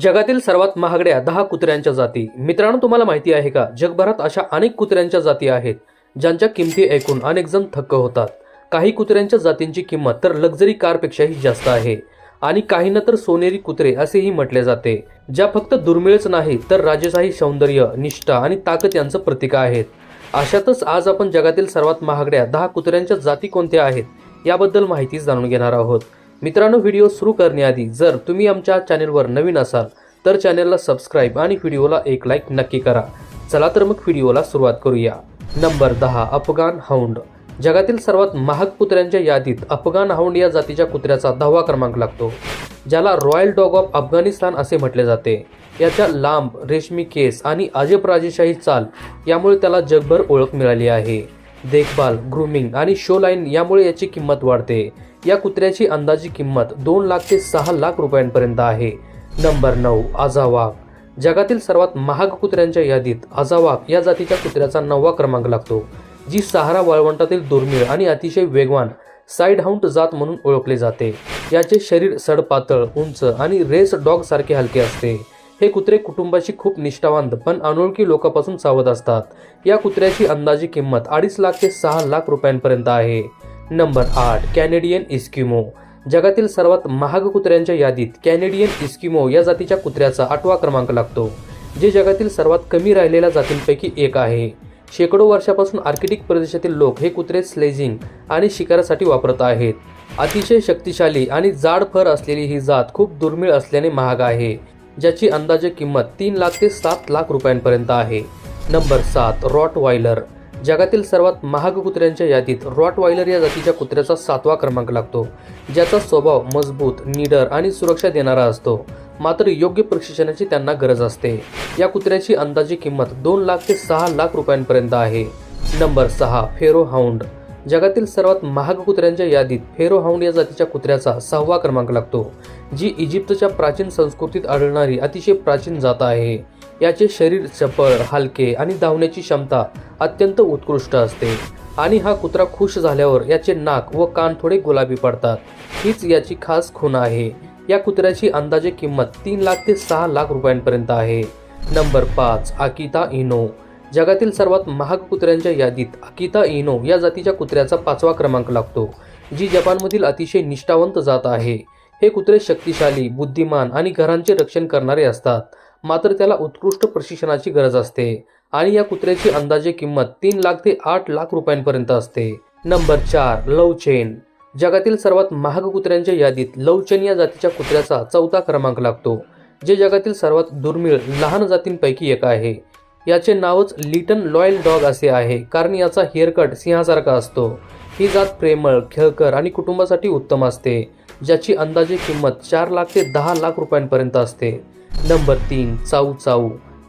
जगातील सर्वात महागड्या दहा कुत्र्यांच्या जाती. मित्रांनो तुम्हाला माहिती आहे का? जगभरात अशा अनेक कुत्र्यांच्या जाती आहेत ज्यांच्या किमती ऐकून अनेक जण थक्क होतात. काही कुत्र्यांच्या जातींची किंमत तर लक्झरी कारपेक्षाही जास्त आहे आणि काहींना तर सोनेरी कुत्रे असेही म्हटले जाते. ज्या फक्त दुर्मिळच नाही तर राजेशाही सौंदर्य निष्ठा आणि ताकद यांचं प्रतीक आहेत. अशातच आज आपण जगातील सर्वात महागड्या दहा कुत्र्यांच्या जाती कोणत्या आहेत याबद्दल माहिती जाणून घेणार आहोत. मित्रांनो व्हिडिओ सुरू करण्याआधी जर तुम्ही आमच्या चॅनेलवर नवीन असाल तर चॅनेलला सबस्क्राईब आणि व्हिडिओला एक लाईक नक्की करा. चला तर मग व्हिडिओला सुरुवात करूया. नंबर दहा अफगाण हाऊंड जगातील सर्वात महाग कुत्र्यांच्या यादीत अफगाण हाऊंड या जातीच्या कुत्र्याचा दहावा क्रमांक लागतो ज्याला रॉयल डॉग ऑफ अफगाणिस्तान असे म्हटले जाते. याच्या लांब रेशमी केस आणि अजब राजेशाही चाल यामुळे त्याला जगभर ओळख मिळाली आहे. देखभाल ग्रूमिंग आणि शो लाईन यामुळे याची किंमत वाढते. या कुत्र्याची अंदाजी किंमत दोन लाख ते सहा लाख रुपयांपर्यंत आहे. नंबर नऊ आझावाग जगातील सर्वात महाग कुत्र्यांच्या यादीत आझावाग या जातीच्या कुत्र्याचा नववा क्रमांक लागतो जी सहारा वाळवंटातील दुर्मिळ आणि अतिशय वेगवान साईडहाऊंट जात म्हणून ओळखले जाते. याचे शरीर सडपातळ उंच आणि रेस डॉग सारखे हलके असते. हे कुत्रे कुटुंबाशी खूप निष्ठावंत पण अनोळखी लोकांपासून सावध असतात. या कुत्र्याची अंदाजी किंमत अडीच लाख ते सहा लाख रुपयांपर्यंत आहे. नंबर आठ कॅनेडियन इस्किमो. जगातील सर्वात महाग कुत्र्यांच्या यादीत कॅनेडियन इस्किमो या जातीच्या कुत्र्याचा आठवा क्रमांक लागतो जे जगातील सर्वात कमी राहिलेल्या जातींपैकी एक आहे. शेकडो वर्षापासून आर्किटिक प्रदेशातील लोक हे कुत्रे स्लेजिंग आणि शिकारासाठी वापरत आहेत. अतिशय शक्तिशाली आणि जाड फर असलेली ही जात खूप दुर्मिळ असल्याने महाग आहे ज्याची अंदाजे किंमत तीन लाख ते सात लाख रुपयांपर्यंत आहे. नंबर सात रॉट वायलर जगातील सर्वात महाग कुत्र्यांच्या यादीत रॉटवायलर या जातीच्या कुत्र्याचा सातवा क्रमांक लागतो ज्याचा स्वभाव मजबूत निडर आणि सुरक्षा देणारा असतो. मात्र योग्य प्रशिक्षणाची त्यांना गरज असते. या कुत्र्याची अंदाजी किंमत दोन लाख ते सहा लाख रुपयांपर्यंत आहे. नंबर सहा फेरो हाऊंड जगातील सर्वात महाग कुत्र्यांच्या यादीत फेरो हाऊंड या जातीच्या कुत्र्याचा सहावा क्रमांक लागतो जी इजिप्तच्या प्राचीन संस्कृतीत आढळणारी अतिशय प्राचीन जात आहे. याचे शरीर चपळ हलके आणि धावण्याची क्षमता अत्यंत उत्कृष्ट असते. आणि हा कुत्रा खुश झाल्यावर याचे नाक व कान थोडे गुलाबी पडतात. हीच याची खास खूण आहे. या कुत्र्याची अंदाजे किंमत तीन लाख ते सहा लाख रुपयांपर्यंत आहे. नंबर पाच आकिता इनो. जगातील सर्वात महाग कुत्र्यांच्या यादीत अकिता इनो या जातीच्या कुत्र्याचा पाचवा क्रमांक लागतो जी जपानमधील अतिशय निष्ठावंत जात आहे. हे कुत्रे शक्तिशाली बुद्धिमान आणि घरांचे रक्षण करणारे असतात. मात्र त्याला उत्कृष्ट प्रशिक्षणाची गरज असते. आणि या कुत्र्याची अंदाजे किंमत तीन लाख ते आठ लाख रुपयांपर्यंत असते. नंबर चार लव चेन. जगातील सर्वात महाग कुत्र्यांच्या यादीत लवचेन या जातीच्या कुत्र्याचा चौथा क्रमांक लागतो जे जगातील सर्वात दुर्मिळ लहान जातींपैकी एक आहे. याचे नावच लिटन लॉयल डॉग असे आहे कारण याचा हेअरकट सिंहासारखा असतो. ही जात प्रेमळ खेळकर आणि कुटुंबासाठी उत्तम असते ज्याची अंदाजे किंमत चार लाख ते दहा लाख रुपयांपर्यंत असते. नंबर तीन चाऊ चाऊ.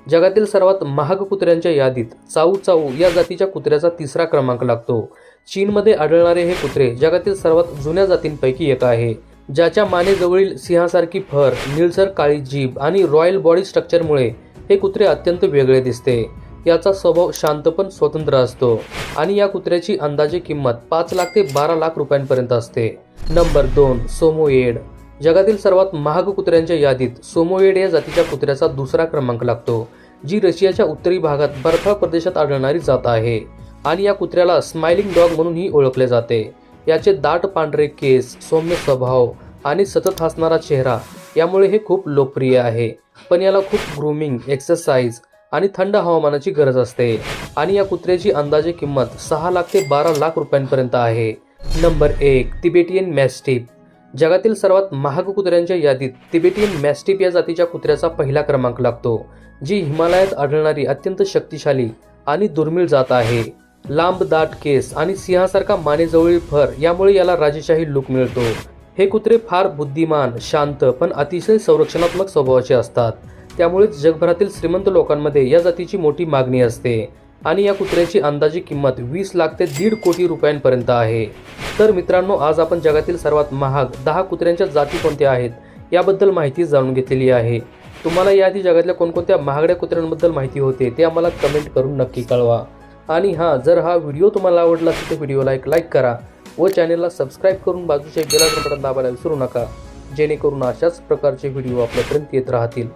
जगातील सर्वात महाग कुत्र्यांच्या यादीत चाऊ चाऊ या जातीच्या कुत्र्याचा तिसरा क्रमांक लागतो. चीनमध्ये आढळणारे हे कुत्रे जगातील सर्वात जुन्या जातींपैकी एक आहे. ज्याच्या मानेजवळील सिंहासारखी फर निळसर काळी जीभ आणि रॉयल बॉडी स्ट्रक्चरमुळे हे कुत्रे अत्यंत वेगळे दिसते. याचा स्वभाव शांत पण स्वतंत्र असतो आणि या कुत्र्याची अंदाजे किंमत पाच लाख ते बारा लाख रुपयांपर्यंत असते. नंबर दोन सोमोएड जगातील सर्वात महाग कुत्र्यांच्या यादीत सोमोएड या जातीच्या कुत्र्याचा दुसरा क्रमांक लागतो जी रशियाच्या उत्तरी भागात बर्फाळ प्रदेशात आढळणारी जात आहे आणि या कुत्र्याला स्माइलिंग डॉग म्हणूनही ओळखले जाते. याचे दाट पांढरे केस सौम्य स्वभाव आणि सतत हसणारा चेहरा यामुळे हे खूप लोकप्रिय आहे. पण याला खूप ग्रूमिंग एक्सरसाइज आणि थंड हवामानाची गरज असते आणि या कुत्र्याची अंदाजे किंमत सहा लाख ते बारा लाख रुपयांपर्यंत आहे. नंबर एक तिबेटियन मॅस्टिप जगातील सर्वात महाग कुत्र्यांच्या यादीत तिबेटियन मॅस्टिप या जातीच्या कुत्र्याचा पहिला क्रमांक लागतो जी हिमालयात आढळणारी अत्यंत शक्तिशाली आणि दुर्मिळ जात आहे. लांब दाट केस आणि सिंहासारखा मानेजवळील फर यामुळे याला राजेशाही लुक मिळतो. हे कुत्रे फार बुद्धिमान शांत पण अतिशय संरक्षणात्मक स्वभावाचे असतात. त्यामुळेच जगभरातील श्रीमंत लोकांमध्ये या जातीची मोठी मागणी असते. आणि या कुत्र्याची अंदाजी किंमत वीस लाख ते दीड कोटी रुपयांपर्यंत आहे. तर मित्रांनो आज आपण जगातील सर्वात महाग दहा कुत्र्यांच्या जाती कोणत्या आहेत याबद्दल माहिती जाणून घेतलेली आहे. तुम्हाला याआधी जगातल्या कोणकोणत्या महागड्या कुत्र्यांबद्दल माहिती होते ते आम्हाला कमेंट करून नक्की कळवा. आणि हां जर हा व्हिडिओ तुम्हाला आवडला असेल तर व्हिडिओला एक लाईक करा व चॅनेलला सबस्क्राईब करून बाजूच्या बेलाचं बटन दाबायला विसरू नका जेणेकरून अशाच प्रकारचे व्हिडिओ आपल्यापर्यंत येत राहतील.